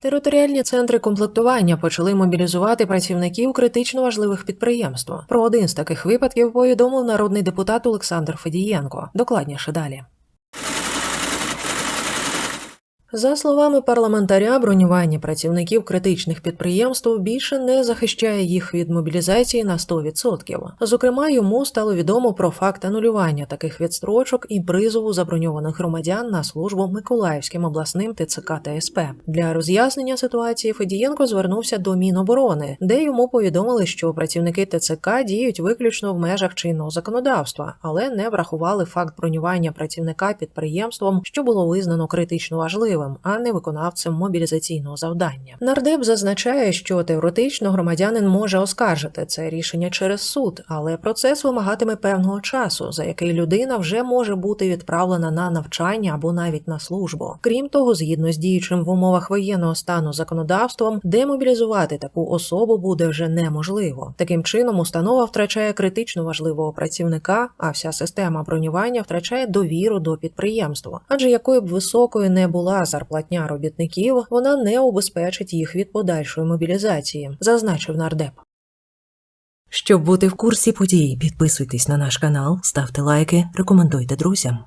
Територіальні центри комплектування почали мобілізувати працівників критично важливих підприємств. Про один з таких випадків повідомив народний депутат Олександр Федієнко. Докладніше далі. За словами парламентаря, бронювання працівників критичних підприємств більше не захищає їх від мобілізації на 100%. Зокрема, йому стало відомо про факт анулювання таких відстрочок і призову заброньованих громадян на службу Миколаївським обласним ТЦК та СП. Для роз'яснення ситуації Федієнко звернувся до Міноборони, де йому повідомили, що працівники ТЦК діють виключно в межах чинного законодавства, але не врахували факт бронювання працівника підприємством, що було визнано критично важливим, а не виконавцем мобілізаційного завдання. Нардеп зазначає, що теоретично громадянин може оскаржити це рішення через суд, але процес вимагатиме певного часу, за який людина вже може бути відправлена на навчання або навіть на службу. Крім того, згідно з діючим в умовах воєнного стану законодавством, демобілізувати таку особу буде вже неможливо. Таким чином, установа втрачає критично важливого працівника, а вся система бронювання втрачає довіру до підприємства. Адже якою б високою не була зарплатня робітників, вона не убезпечить їх від подальшої мобілізації, зазначив нардеп. Щоб бути в курсі подій, підписуйтесь на наш канал, ставте лайки, рекомендуйте друзям.